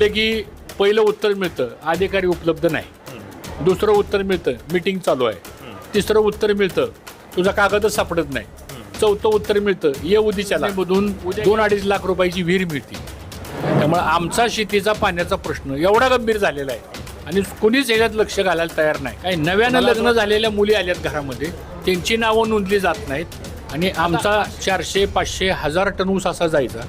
ते की पहिलं उत्तर मिळतं अधिकारी उपलब्ध नाही. दुसरं उत्तर मिळतं मीटिंग चालू आहे. तिसरं उत्तर मिळतं तुझा कागदच सापडत नाही. चौथं उत्तर मिळतं ये उद्याच्याला मधून दोन अडीच लाख रुपयाची विहीर मिळते. त्यामुळे आमचा शेतीचा पाण्याचा प्रश्न एवढा गंभीर झालेला आहे. आणि कुणीच याच्यात लक्ष घालायला तयार नाही. काही नव्यानं लग्न झालेल्या मुली आल्यात घरामध्ये. त्यांची नावं नोंदली जात नाहीत. आणि आमचा चारशे पाचशे हजार टन ऊस असा जायचा.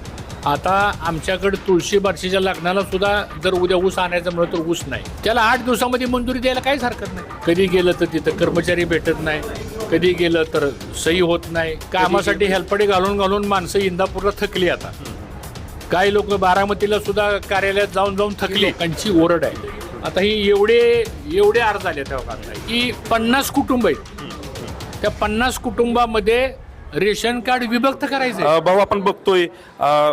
आता आमच्याकडे तुळशी बारशीच्या लग्नाला सुद्धा जर उद्या ऊस आणायचं म्हणलं तर ऊस नाही. त्याला आठ दिवसामध्ये मंजुरी द्यायला काहीच हरकत नाही. कधी गेलं तर तिथं कर्मचारी भेटत नाही. कधी गेलं तर सही होत नाही. कामासाठी हेल्पडे घालून घालून माणसं इंदापूरला थकली आता. काही लोक बारामतीला सुद्धा कार्यालयात जाऊन जाऊन थकली. लोकांची ओरड आहे. आता ही एवढे एवढे अर्ज आले त्या की पन्नास कुटुंब आहेत. त्या पन्नास कुटुंबामध्ये रेशन कार्ड विभक्त करायचं अ, भाऊ आपण बघतोय अ,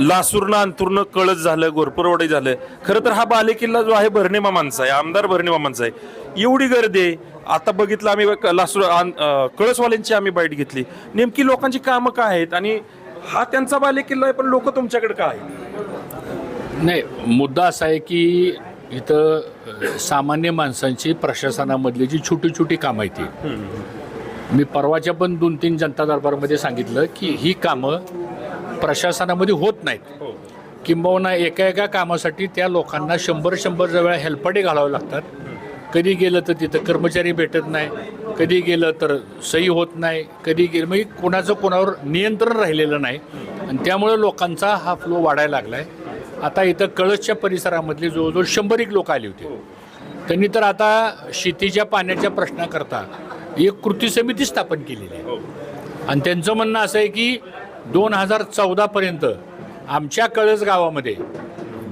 लासूरनं अंतुरनं कळस झालं गोरपरवाडी झालं. खरं तर हा बालेकिल्ला जो आहे भरणे मामांचा आहे आमदार भरणे मामांचा आहे. एवढी गर्दी आहे. आता बघितलं आम्ही लासूर अ, कळसवाल्यांची आम्ही बाईट घेतली. नेमकी लोकांची कामं काय आहेत? आणि हा त्यांचा बालेकिल्ला आहे पण लोक तुमच्याकडे काय आहेत? नाही मुद्दा असा आहे की इथं अ, सामान्य माणसांची प्रशासनामधली जी छोटी छोटी कामं आहेत ती मी परवाच्या पण दोन तीन जनता दरबारमध्ये सांगितलं की ही कामं प्रशासनामध्ये होत नाहीत. किंबहुना एका एका कामासाठी त्या लोकांना शंभर शंभर वेळा हेल्पडे घालावे लागतात. कधी गेलं तर तिथं कर्मचारी भेटत नाही कधी गेलं तर सही होत नाही कधी गेलं म्हणजे कोणाचं कोणावर नियंत्रण राहिलेलं नाही. आणि त्यामुळे लोकांचा हा फ्लो वाढायला लागला आहे आता इथं कळसच्या परिसरामधले जवळजवळ शंभर एक लोक आले होते. त्यांनी तर आता शेतीच्या पाण्याच्या प्रश्नाकरता एक कृती समिती स्थापन केलेली आहे. आणि त्यांचं म्हणणं असं आहे की दोन हजार चौदापर्यंत आमच्या कळस गावामध्ये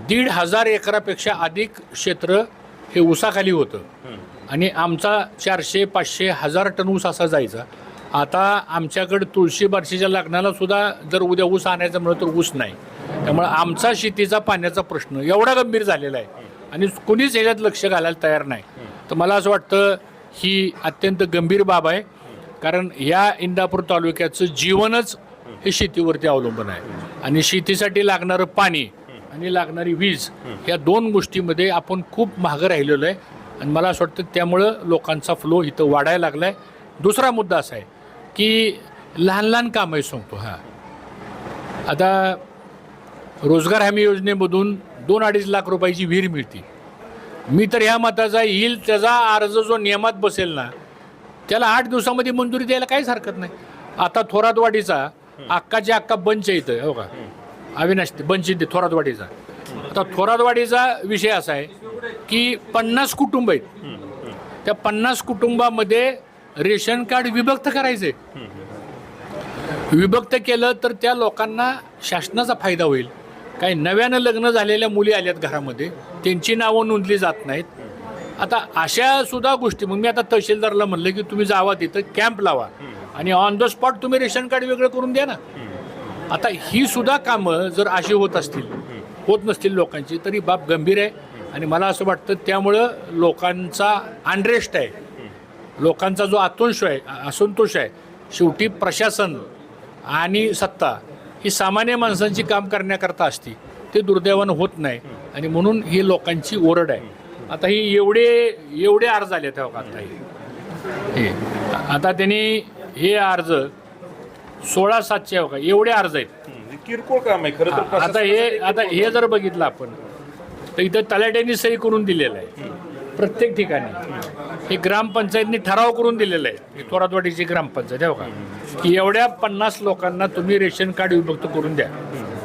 दीड हजार एकरापेक्षा अधिक क्षेत्र हे ऊसाखाली होतं. आणि आमचा चारशे पाचशे हजार टन ऊस असा जायचा. आता आमच्याकडे तुळशी बारशीच्या लग्नाला सुद्धा जर उद्या ऊस आणायचं म्हणलं तर ऊस नाही. त्यामुळे आमचा शेतीचा पाण्याचा प्रश्न एवढा गंभीर झालेला आहे. आणि कुणीच याच्यात लक्ष घालायला तयार नाही. तर मला असं वाटतं ही अत्यंत गंभीर बाब आहे. कारण या इंदापूर तालुक्याचं जीवनच हे शेतीवरती अवलंबून आहे. आणि शेतीसाठी लागणारं पाणी आणि लागणारी वीज या दोन गोष्टीमध्ये आपण खूप मागं राहिलेलो आहे. आणि मला असं वाटतं त्यामुळं लोकांचा फ्लो इथं वाढायला लागला आहे दुसरा मुद्दा असा आहे की लहान लहान कामं सांगतो हा. आता रोजगार हमी योजनेमधून दोन अडीच लाख रुपयाची विहीर मिळते. मी तर ह्या मताचा येईल त्याचा अर्ज जो नियमात बसेल ना त्याला आठ दिवसामध्ये मंजुरी द्यायला काहीच हरकत नाही. आता थोरातवाडीचा अक्काच्या अक्का बंच इथं हो का? अविनाश ते बंच थोरातवाडीचा. आता थोरातवाडीचा विषय असा आहे की पन्नास कुटुंब आहेत. त्या पन्नास कुटुंबामध्ये रेशन कार्ड विभक्त करायचे विभक्त केलं तर त्या लोकांना शासनाचा फायदा होईल. काही नव्यानं लग्न झालेल्या मुली आल्यात घरामध्ये त्यांची नावं नोंदली जात नाहीत. आता अशा सुद्धा गोष्टी मग मी आता तहसीलदारला म्हणलं की तुम्ही जावा तिथं कॅम्प लावा. आणि ऑन द स्पॉट तुम्ही रेशन कार्ड वेगळं करून द्या ना. आता ही सुद्धा कामं जर अशी होत असतील होत नसतील लोकांची तरी बाब गंभीर आहे. आणि मला असं वाटतं त्यामुळं लोकांचा अनरेस्ट आहे. लोकांचा जो आतुंश आहे असंतोष आहे. शेवटी प्रशासन आणि सत्ता ही सामान्य माणसांची काम करण्याकरता असती ते दुर्दैवानं होत नाही. आणि म्हणून ही लोकांची ओरड आहे. आता ही एवढे एवढे अर्ज आले तेव्हा आता हे. आता त्यांनी हे अर्ज सोळा सातशे हो का एवढे अर्ज आहेत. किरकोळ काम आहे खरं तर आता हे आता हे जर बघितलं आपण तर इथं तलाट्यांनी सही करून दिलेलं आहे. प्रत्येक ठिकाणी. हे ग्रामपंचायतनी ठराव करून दिलेला आहे. ही थोरातवाडीची ग्रामपंचायत आहे हो का की एवढ्या पन्नास लोकांना तुम्ही रेशन कार्ड विभक्त करून द्या.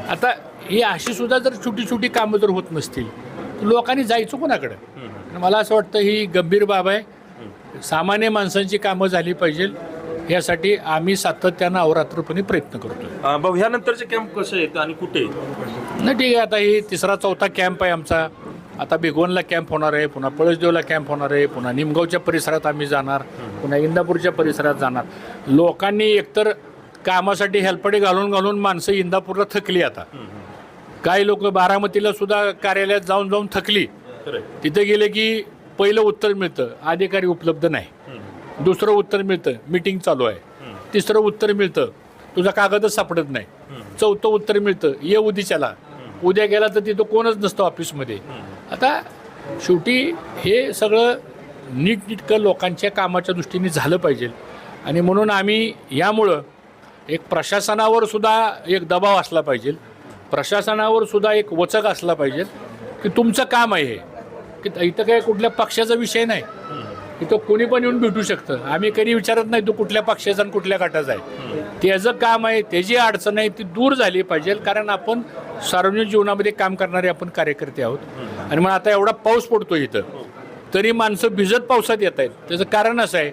आता ही अशी सुद्धा जर छोटी छोटी कामं जर होत नसतील तर लोकांनी जायचं कोणाकडं? मला असं वाटतं ही गंभीर बाब आहे. सामान्य माणसांची कामं झाली पाहिजे. यासाठी आम्ही सातत्यानं अवरात्रपणे प्रयत्न करतोय. अ, भाऊ ह्यानंतरचे कॅम्प कसे आहेत आणि कुठे? नाही ठीक आहे. आता ही तिसरा चौथा कॅम्प आहे आमचा. आता भिगवणला कॅम्प होणार आहे पुन्हा पळसदेवला कॅम्प होणार आहे पुन्हा निमगावच्या परिसरात आम्ही जाणार पुन्हा इंदापूरच्या परिसरात जाणार. लोकांनी एकतर कामासाठी हेल्पडे घालून घालून माणसं इंदापूरला थकली आता. काही लोक बारामतीला सुद्धा कार्यालयात जाऊन जाऊन थकली. तिथे गेले की पहिलं उत्तर मिळतं अधिकारी उपलब्ध नाही. दुसरं उत्तर मिळतं मीटिंग चालू आहे. तिसरं उत्तर मिळतं तुझा कागदच सापडत नाही. चौथं उत्तर मिळतं ये उद्याच्याला. उद्या गेला तर तिथं कोणच नसतं ऑफिसमध्ये आता शेवटी हे सगळं नीटनीटकं लोकांच्या कामाच्या दृष्टीने झालं पाहिजे. आणि म्हणून आम्ही यामुळं एक प्रशासनावर सुद्धा एक दबाव असला पाहिजे. प्रशासनावर सुद्धा एक वचक असला पाहिजे की तुमचं काम आहे हे. की इथं काय कुठल्या पक्षाचा विषय नाही. इथं कोणी पण येऊन भेटू शकतं. आम्ही कधी विचारत नाही तो कुठल्या पक्षाचा आणि कुठल्या गटाचा आहे. त्याचं काम आहे त्याची अडचण आहे ती दूर झाली पाहिजे कारण आपण सार्वजनिक जीवनामध्ये काम करणारे आपण कार्यकर्ते आहोत. आणि मग आता एवढा पाऊस पडतो इथं तरी माणसं भिजत पावसात येत आहेत. त्याचं कारण असं आहे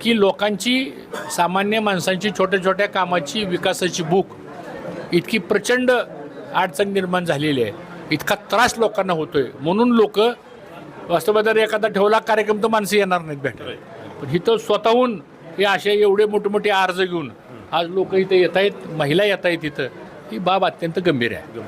की लोकांची सामान्य माणसांची छोट्या छोट्या कामाची विकासाची भूक इतकी प्रचंड अडचण निर्माण झालेली आहे. इतका त्रास लोकांना होतोय. म्हणून लोक वास्तवात जर एखादा ठेवला कार्यक्रम तर माणसं येणार नाहीत भेटायला. पण इथं स्वतःहून हे असे एवढे मोठे मोठे अर्ज घेऊन आज लोक इथं येत आहेत महिला येत आहेत इथं. ही बाब अत्यंत गंभीर आहे.